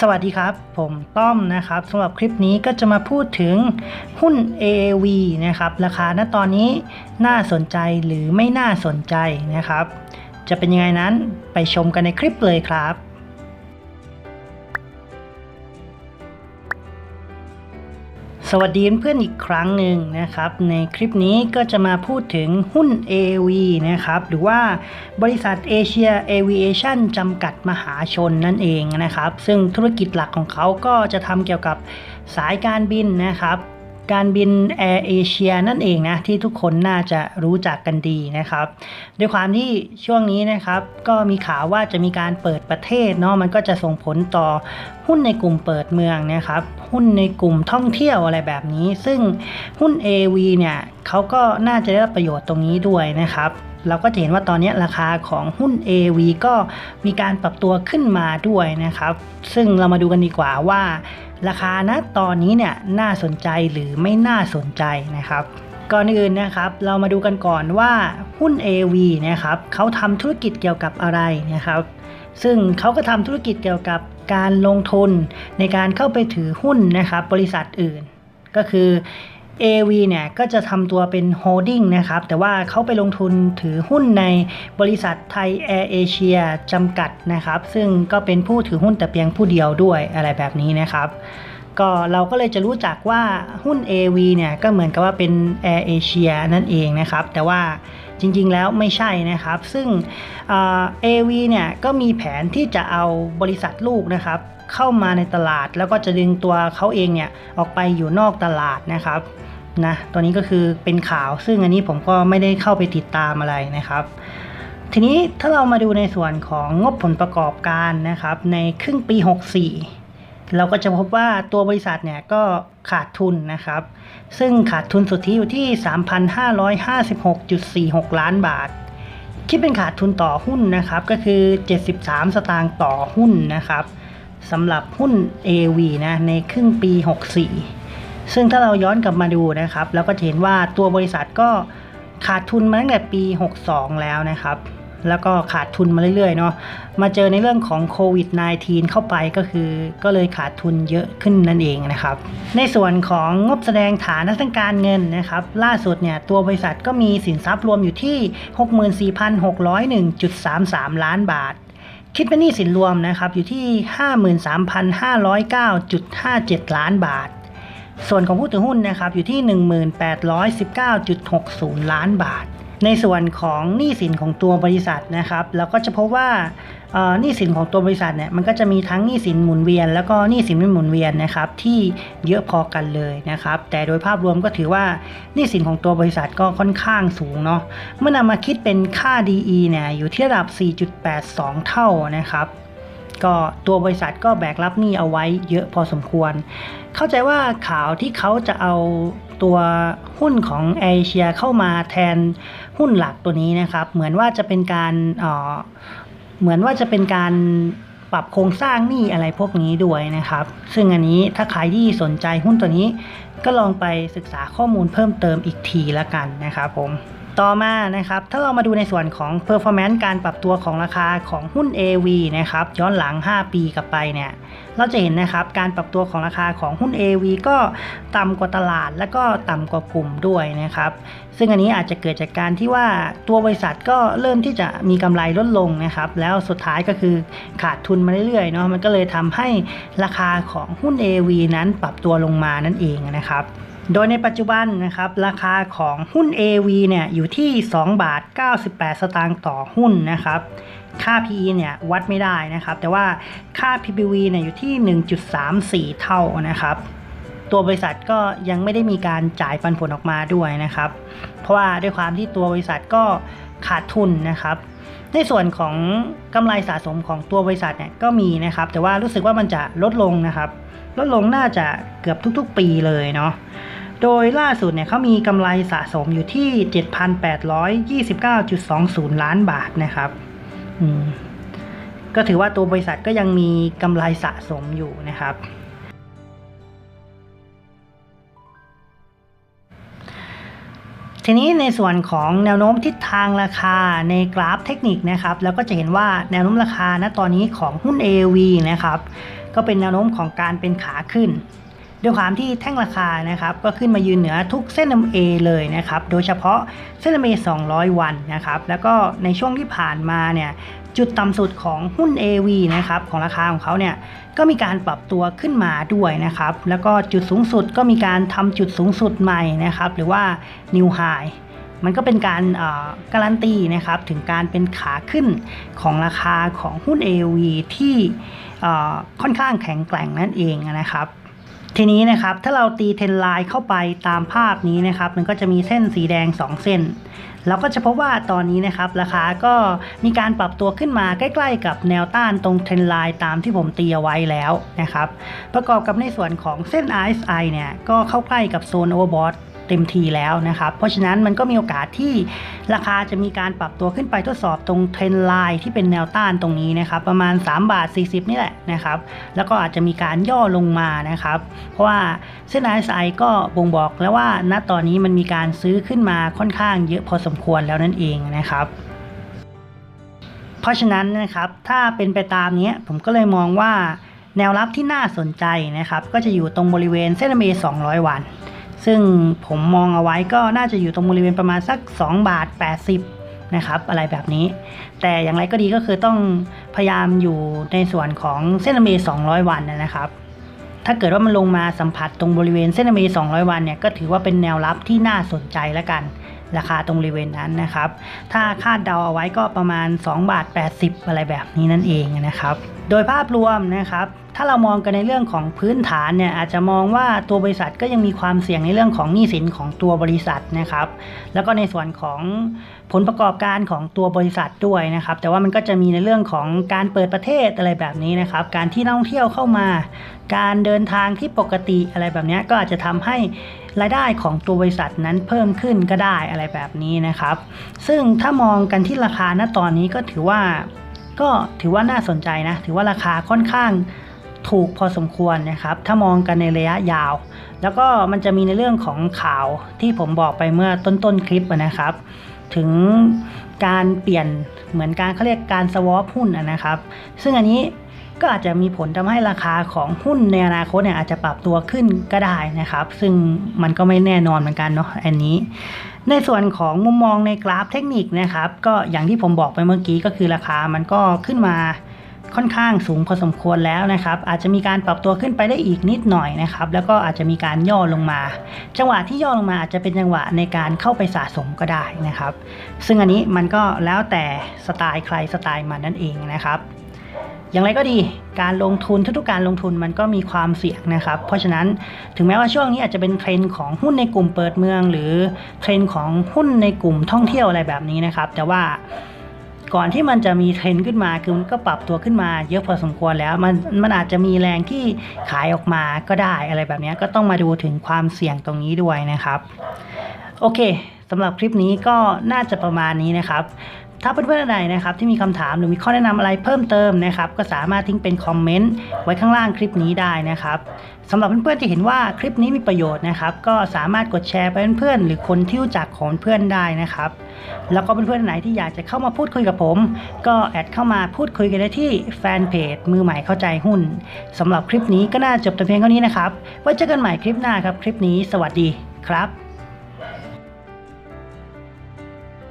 สวัสดีครับ ผมต้อมนะครับสำหรับคลิปนี้ก็จะมาพูดถึงหุ้น AAV นะครับ ราคาณตอนนี้น่าสนใจหรือไม่น่าสนใจนะครับ จะเป็นยังไงนั้นไปชมกันในคลิปเลยครับ สวัสดีเพื่อนอีกครั้งหนึ่งนะครับ ในคลิปนี้ก็จะมาพูดถึงหุ้น AV นะครับ หรือว่าบริษัทเอเชียเอ i ิเอชันจำกัดมหาชนนั่นเองนะครับ ซึ่งธุรกิจหลักของเขาก็จะทำเกี่ยวกับสายการบินนะครับ การบินแอร์เอเชียนั่นเองนะที่ทุกคนน่าจะรู้จักกันดีนะครับด้วยความที่ช่วงนี้นะครับก็มีข่าวว่าจะมีการเปิดประเทศเนาะมันก็จะส่งผลต่อหุ้นในกลุ่มเปิดเมืองนะครับหุ้นในกลุ่มท่องเที่ยวอะไรแบบนี้ ซึ่งหุ้น AV เนี่ยเขาก็น่าจะได้รับประโยชน์ตรงนี้ด้วยนะครับเราก็จะเห็นว่าตอนนี้ราคาของหุ้น AV ก็มีการปรับตัวขึ้นมาด้วยนะครับ ซึ่งเรามาดูกันดีกว่าว่า ราคานะตอนนี้เนี่ยน่าสนใจหรือไม่น่าสนใจนะครับ ก่อนอื่นนะครับเรามาดูกันก่อนว่าหุ้น AV นะครับเขาทำธุรกิจเกี่ยวกับอะไรนะครับ ซึ่งเขาก็ทำธุรกิจเกี่ยวกับการลงทุนในการเข้าไปถือหุ้นนะครับบริษัทอื่น ก็คือ AV เนี่ยก็จะทำตัวเป็นโฮดดิ้งนะครับ แต่ว่าเขาไปลงทุนถือหุ้นในบริษัทไทยแอร์เอเชียจำกัดนะครับ ซึ่งก็เป็นผู้ถือหุ้นแต่เพียงผู้เดียวด้วยอะไรแบบนี้นะครับ ก็เราก็เลยจะรู้จักว่าหุ้น AV เนี่ยก็เหมือนกับว่าเป็น Air Asia นั่นเองนะครับ แต่ว่าจริงๆแล้วไม่ใช่นะครับ ซึ่งเอ่อ AV เนี่ยก็มีแผนที่จะเอาบริษัทลูกนะครับเข้ามาในตลาด แล้วก็จะดึงตัวเขาเองเนี่ยออกไปอยู่นอกตลาดนะครับนะตัวนี้ก็คือเป็นข่าวซึ่งอันนี้ผมก็ไม่ได้เข้าไปติดตามอะไรนะครับ ทีนี้ถ้าเรามาดูในส่วนของงบผลประกอบการนะครับในครึ่งปี 64 เราก็จะพบว่าตัวบริษัทเนี่ยก็ขาดทุนนะครับ ซึ่งขาดทุนสุทธิอยู่ที่ 3,556.46 ล้านบาท คิดเป็นขาดทุนต่อหุ้นนะครับก็คือ 73 สตางค์ต่อหุ้นนะครับ สำหรับหุ้น AV นะในครึ่งปี 64 ซึ่งถ้าเราย้อนกลับมาดูนะครับเราก็จะเห็นว่าตัวบริษัทก็ขาดทุนมาตั้งแต่ปี 62 แล้วนะครับ แล้วก็ขาดทุนมาเรื่อยๆเนาะมาเจอในเรื่องของโควิด -19 เข้าไปก็คือ ก็เลยขาดทุนเยอะขึ้นนั่นเองนะครับ ในส่วนของงบแสดงฐานะทางการเงินนะครับ ล่าสุดเนี่ยตัวบริษัทก็มีสินทรัพย์รวมอยู่ที่ 64,601.33 ล้านบาท คิดเป็นหนี้สินรวมนะครับอยู่ที่ 53,509.57 ล้านบาท ส่วนของผู้ถือหุ้นนะครับอยู่ที่ 1819.60 ล้านบาท ในส่วนของหนี้สินของตัวบริษัทนะครับ เราก็จะพบว่า หนี้สินของตัวบริษัทเนี่ยมันก็จะมีทั้งหนี้สินหมุนเวียน แล้วก็หนี้สินไม่หมุนเวียนนะครับที่เยอะพอกันเลยนะครับ แต่โดยภาพรวมก็ถือว่าหนี้สินของตัวบริษัทก็ค่อนข้างสูงเนาะเมื่อนำมาคิดเป็นค่า DE เนี่ยอยู่ที่ระดับ 4.82 เท่านะครับก็ตัวบริษัทก็แบกรับหนี้เอาไว้เยอะพอสมควร เข้าใจว่าข่าวที่เขาจะเอาตัวหุ้นของเอเชียเข้ามาแทนหุ้นหลักตัวนี้นะครับ เหมือนว่าจะเป็นการ เหมือนว่าจะเป็นการปรับโครงสร้างหนี้อะไรพวกนี้ด้วยนะครับ ซึ่งอันนี้ถ้าใครที่สนใจหุ้นตัวนี้ก็ลองไปศึกษาข้อมูลเพิ่มเติมอีกทีละกันนะครับผม ต่อมานะครับถ้าเรามาดูในส่วนของ performance การปรับตัวของราคาของหุ้น AV นะครับย้อนหลัง 5 ปีกลับไปเนี่ยเราจะเห็นนะครับการปรับตัวของราคาของหุ้น AV ก็ต่ำกว่าตลาด และก็ต่ำกว่ากลุ่มด้วยนะครับซึ่งอันนี้อาจจะเกิดจากการที่ว่าตัวบริษัทก็เริ่มที่จะมีกำไรลดลงนะครับแล้วสุดท้ายก็คือขาดทุนมาเรื่อยๆเนาะมันก็เลยทำให้ราคาของหุ้น AV นั้นปรับตัวลงมานั่นเองนะครับ โดยในปัจจุบันนะครับราคาของหุ้น AV เนี่ยอยู่ที่ 2 บาท 98 สตางค์ต่อหุ้นนะครับ ค่า PE เนี่ยวัดไม่ได้นะครับ แต่ว่าค่า PBV เนี่ยอยู่ที่ 1.34 เท่านะครับ ตัวบริษัทก็ยังไม่ได้มีการจ่ายปันผลออกมาด้วยนะครับ เพราะว่าด้วยความที่ตัวบริษัทก็ขาดทุนนะครับในส่วนของกำไรสะสมของตัวบริษัทเนี่ยก็มีนะครับ แต่ว่ารู้สึกว่ามันจะลดลงนะครับ ลดลงน่าจะเกือบทุกๆปีเลยเนาะ โดยล่าสุดเนี่ยเขามีกำไรสะสมอยู่ที่ 7,829.20 ล้านบาทนะครับก็ถือว่าตัวบริษัทก็ยังมีกำไรสะสมอยู่นะครับ ทีนี้ในส่วนของแนวโน้มทิศทางราคาในกราฟเทคนิคนะครับ แล้วก็จะเห็นว่าแนวโน้มราคาณตอนนี้ของหุ้น AV นะครับ ก็เป็นแนวโน้มของการเป็นขาขึ้น ด้วยความที่แท่งราคานะครับก็ขึ้นมายืนเหนือทุกเส้น MA เลยนะครับโดยเฉพาะเส้น MA 200 วันนะครับแล้วก็ในช่วงที่ผ่านมาเนี่ยจุดต่ำสุดของหุ้น AV นะครับของราคาของเขาเนี่ยก็มีการปรับตัวขึ้นมาด้วยนะครับแล้วก็จุดสูงสุดก็มีการทำจุดสูงสุดใหม่นะครับหรือว่า New High มันก็เป็นการเอ่อการันตีนะครับถึงการเป็นขาขึ้นของราคาของหุ้น AV ที่เอ่อค่อนข้างแข็งแกร่งนั่นเองนะครับ ทีนี้นะครับถ้าเราตีเทรนไลน์เข้าไปตามภาพนี้นะครับ มันก็จะมีเส้นสีแดง 2 เส้นเราก็จะพบว่าตอนนี้นะครับราคาก็มีการปรับตัวขึ้นมาใกล้ ๆ กับแนวต้านตรงเทรนไลน์ตามที่ผมตีเอาไว้แล้วนะครับ ประกอบกับในส่วนของเส้น RSI เนี่ยก็เข้าใกล้กับโซนโอเวอร์บอท เต็มทีแล้วนะครับ เพราะฉะนั้นมันก็มีโอกาสที่ราคาจะมีการปรับตัวขึ้นไปทดสอบตรงเทรนไลน์ที่เป็นแนวต้านตรงนี้นะครับ ประมาณ 3 บาท 40 นี่แหละนะครับ แล้วก็อาจจะมีการย่อลงมานะครับ เพราะว่าเส้น RSI ก็บ่งบอกแล้วว่าณตอนนี้มันมีการซื้อขึ้นมาค่อนข้างเยอะพอสมควรแล้วนั่นเองนะครับเพราะฉะนั้นนะครับถ้าเป็นไปตามนี้ผมก็เลยมองว่าแนวรับที่น่าสนใจนะครับ ก็จะอยู่ตรงบริเวณเส้น MA 200 วัน ซึ่งผมมองเอาไว้ก็น่าจะอยู่ตรงบริเวณประมาณสัก 2 บาท 80 นะครับ อะไรแบบนี้ แต่อย่างไรก็ดีก็คือต้องพยายามอยู่ในส่วนของเส้น MA 200 วันนะครับ ถ้าเกิดว่ามันลงมาสัมผัสตรงบริเวณเส้น MA 200 วันเนี่ยก็ถือว่าเป็นแนวรับที่น่าสนใจแล้วกันราคาตรงบริเวณนั้นนะครับ ถ้าคาดเดาเอาไว้ก็ประมาณ 2 บาท 80 อะไรแบบนี้นั่นเองนะครับ โดยภาพรวมนะครับถ้าเรามองกันในเรื่องของพื้นฐานเนี่ยอาจจะมองว่าตัวบริษัทก็ยังมีความเสี่ยงในเรื่องของหนี้สินของตัวบริษัทนะครับแล้วก็ในส่วนของผลประกอบการของตัวบริษัทด้วยนะครับแต่ว่ามันก็จะมีในเรื่องของการเปิดประเทศอะไรแบบนี้นะครับการที่นักท่องเที่ยวเข้ามา การเดินทางที่ปกติอะไรแบบนี้ก็อาจจะทำให้รายได้ของตัวบริษัทนั้นเพิ่มขึ้นก็ได้อะไรแบบนี้นะครับ ซึ่งถ้ามองกันที่ราคาณตอนนี้ก็ถือว่า ก็ถือว่าน่าสนใจนะ ถือว่าราคาค่อนข้างถูกพอสมควรนะครับ ถ้ามองกันในระยะยาว แล้วก็มันจะมีในเรื่องของข่าวที่ผมบอกไปเมื่อต้นๆคลิปนะครับ ถึงการเปลี่ยนเหมือนการเขาเรียกการสวอปหุ้นนะครับ ซึ่งอันนี้ ก็อาจจะมีผลทำให้ราคาของหุ้นในอนาคตเนี่ยอาจจะปรับตัวขึ้นก็ได้นะครับ ซึ่งมันก็ไม่แน่นอนเหมือนกันเนาะอันนี้ ในส่วนของมุมมองในกราฟเทคนิคนะครับ ก็อย่างที่ผมบอกไปเมื่อกี้ก็คือราคามันก็ขึ้นมาค่อนข้างสูงพอสมควรแล้วนะครับ อาจจะมีการปรับตัวขึ้นไปได้อีกนิดหน่อยนะครับ แล้วก็อาจจะมีการย่อลงมา จังหวะที่ย่อลงมาอาจจะเป็นจังหวะในการเข้าไปสะสมก็ได้นะครับ ซึ่งอันนี้มันก็แล้วแต่สไตล์ใครสไตล์มันนั่นเองนะครับ อย่างไรก็ดีการลงทุนทุกๆการลงทุนมันก็มีความเสี่ยงนะครับ เพราะฉะนั้นถึงแม้ว่าช่วงนี้อาจจะเป็นเทรนด์ของหุ้นในกลุ่มเปิดเมือง หรือเทรนด์ของหุ้นในกลุ่มท่องเที่ยวอะไรแบบนี้นะครับ แต่ว่าก่อนที่มันจะมีเทรนด์ขึ้นมาคือมันก็ปรับตัวขึ้นมาเยอะพอสมควรแล้ว มันมันอาจจะมีแรงที่ขายออกมาก็ได้อะไรแบบนี้ก็ต้องมาดูถึงความเสี่ยงตรงนี้ด้วยนะครับ โอเคสำหรับคลิปนี้ก็น่าจะประมาณนี้นะครับ ถ้าเพื่อนๆใดนะครับที่มีคำถามหรือมีข้อแนะนำอะไรเพิ่มเติมนะครับก็สามารถทิ้งเป็นคอมเมนต์ไว้ข้างล่างคลิปนี้ได้นะครับสำหรับเพื่อนๆที่เห็นว่าคลิปนี้มีประโยชน์นะครับ ก็สามารถกดแชร์ไปเพื่อนๆหรือคนที่รู้จักของเพื่อนได้นะครับ แล้วก็เพื่อนๆไหนที่อยากจะเข้ามาพูดคุยกับผม ก็แอดเข้ามาพูดคุยกันได้ที่แฟนเพจมือใหม่เข้าใจหุ้นสำหรับคลิปนี้ก็น่าจบแต่เพียงเท่านี้นะครับไว้เจอกันใหม่คลิปหน้าครับคลิปนี้ สวัสดีครับ